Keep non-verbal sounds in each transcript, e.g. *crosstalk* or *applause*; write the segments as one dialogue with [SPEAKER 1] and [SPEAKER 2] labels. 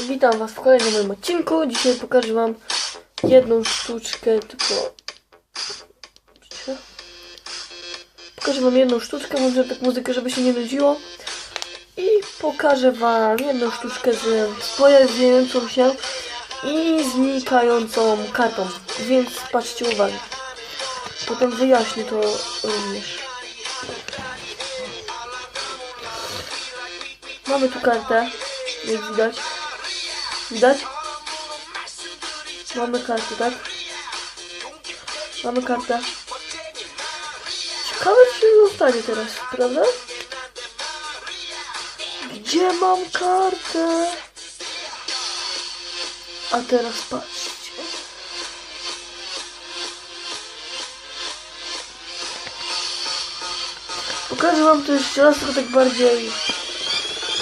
[SPEAKER 1] Witam Was w kolejnym moim odcinku. Dzisiaj pokażę Wam jedną sztuczkę. Cicho. Pokażę Wam jedną sztuczkę, może tak muzykę, żeby się nie nudziło. I pokażę Wam jedną sztuczkę z pojawiającą się i znikającą kartą. Więc patrzcie uwagę. Potem wyjaśnię to również. Mamy tu kartę, jak widać. Widać? Mamy kartę, tak? Mamy kartę. Ciekawe, czy zostanie teraz, prawda? Gdzie mam kartę? A teraz patrzcie. Pokażę wam to jeszcze raz, tylko tak bardziej...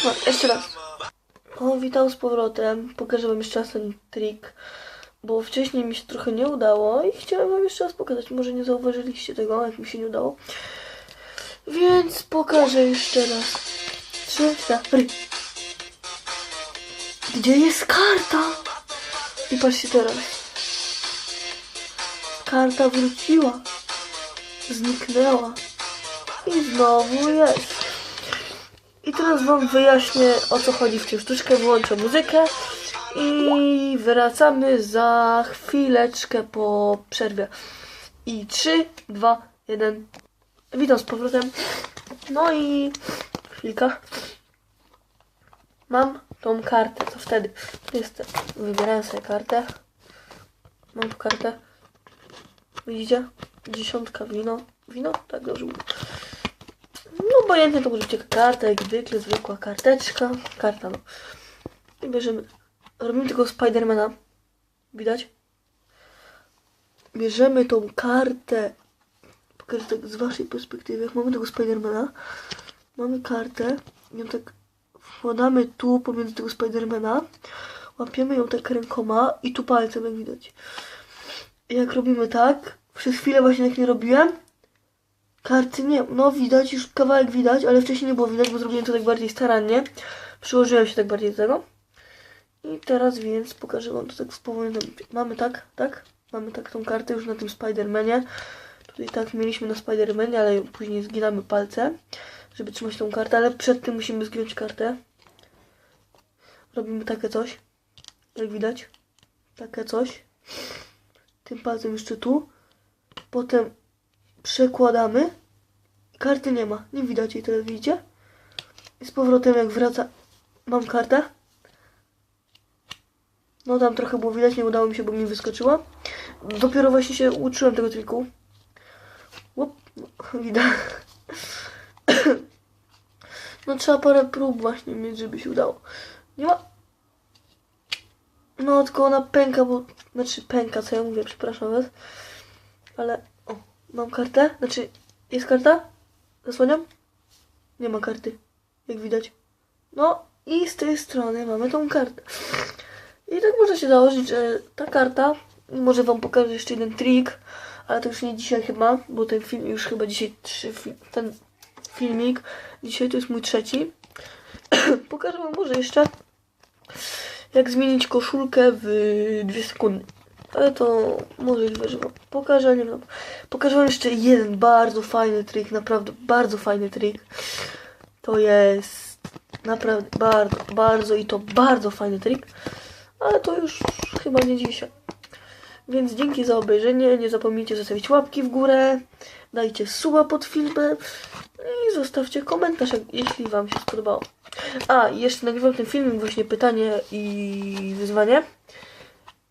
[SPEAKER 1] No, jeszcze raz. O, witam z powrotem. Pokażę wam jeszcze raz ten trik, bo wcześniej mi się trochę nie udało i chciałem wam jeszcze raz pokazać. Może nie zauważyliście tego, jak mi się nie udało. Więc pokażę jeszcze raz. Trzy, cztery. Gdzie jest karta? I patrzcie teraz. Karta wróciła. Zniknęła. I znowu jest. I teraz wam wyjaśnię o co chodzi w tę sztuczkę. Wyłączę muzykę i wracamy za chwileczkę po przerwie. I 3, 2, 1. Witam z powrotem. No i chwilka. Mam tą kartę. Co wtedy? Jest. Wybierałem sobie kartę. Mam tu kartę. Widzicie? Dziesiątka wino. Wino? Tak dobrze mówię. To może być jaka karta, jak zwykle, zwykła karteczka. Karta, no. I bierzemy. Robimy tego Spidermana. Widać? Bierzemy tą kartę. Pokażę tak z waszej perspektywy. Jak mamy tego Spidermana. Mamy kartę. Ją tak wkładamy tu pomiędzy tego Spidermana. Łapiemy ją tak rękoma i tu palcem, jak widać. I jak robimy tak, przez chwilę właśnie jak nie robiłem, Karty nie, no widać, już kawałek widać, ale wcześniej nie było widać, bo zrobiłem to tak bardziej starannie. Przyłożyłem się tak bardziej do tego. I teraz więc pokażę wam to tak spowolnie. Mamy tak, tak? Mamy tak tą kartę już na tym Spidermanie. Tutaj tak mieliśmy na Spidermanie, ale później zginamy palce, żeby trzymać tą kartę, ale przed tym musimy zgiąć kartę. Robimy takie coś, jak widać. Takie coś. Tym palcem jeszcze tu. Potem przekładamy. Karty nie ma. Nie widać jej teraz, widzicie? I z powrotem jak wraca... Mam kartę. No tam trochę było widać, nie udało mi się, bo mi wyskoczyła. Dopiero właśnie się uczyłem tego triku. Łop, widać. *coughs* No trzeba parę prób właśnie mieć, żeby się udało. Nie ma... No tylko ona pęka, bo... Znaczy pęka, co ja mówię, przepraszam was. Ale... Mam kartę. Znaczy, jest karta? Zasłaniam? Nie ma karty, jak widać. No i z tej strony mamy tą kartę. I tak można się założyć, że ta karta, może wam pokażę jeszcze jeden trik, ale to już nie dzisiaj chyba, bo ten film już chyba dzisiaj trzy, ten filmik, dzisiaj to jest mój trzeci. *clears throat* pokażę wam może jeszcze, jak zmienić koszulkę w dwie sekundy. Ale to możliwe, że wam pokażę, nie wiem. Pokażę wam jeszcze jeden bardzo fajny trik, naprawdę bardzo fajny trik. To jest naprawdę bardzo, bardzo i to bardzo fajny trik. Ale to już chyba nie dzisiaj. Więc dzięki za obejrzenie. Nie zapomnijcie zostawić łapki w górę. Dajcie suba pod filmem. I zostawcie komentarz, jeśli wam się spodobało. A, jeszcze nagrywam ten filmik, właśnie pytanie i wyzwanie.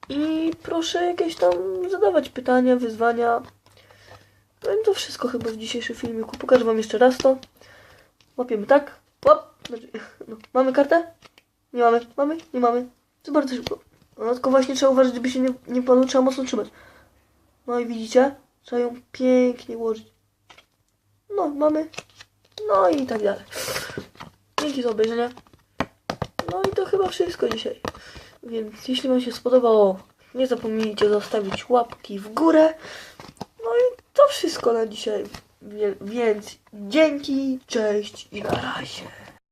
[SPEAKER 1] I proszę jakieś tam zadawać pytania, wyzwania. No i to wszystko chyba w dzisiejszym filmiku. Pokażę wam jeszcze raz to. Łapiemy tak. Łap. Znaczy, *laughs* no. Mamy kartę? Nie mamy. Mamy? Nie mamy. To bardzo szybko. No tylko właśnie trzeba uważać, żeby się nie, nie padło, trzeba mocno trzymać. No i widzicie? Trzeba ją pięknie ułożyć. No, mamy. No i tak dalej. Dzięki za obejrzenie. No i to chyba wszystko dzisiaj. Więc jeśli Wam się spodobało, nie zapomnijcie zostawić łapki w górę. No i to wszystko na dzisiaj. Więc dzięki, cześć i na razie.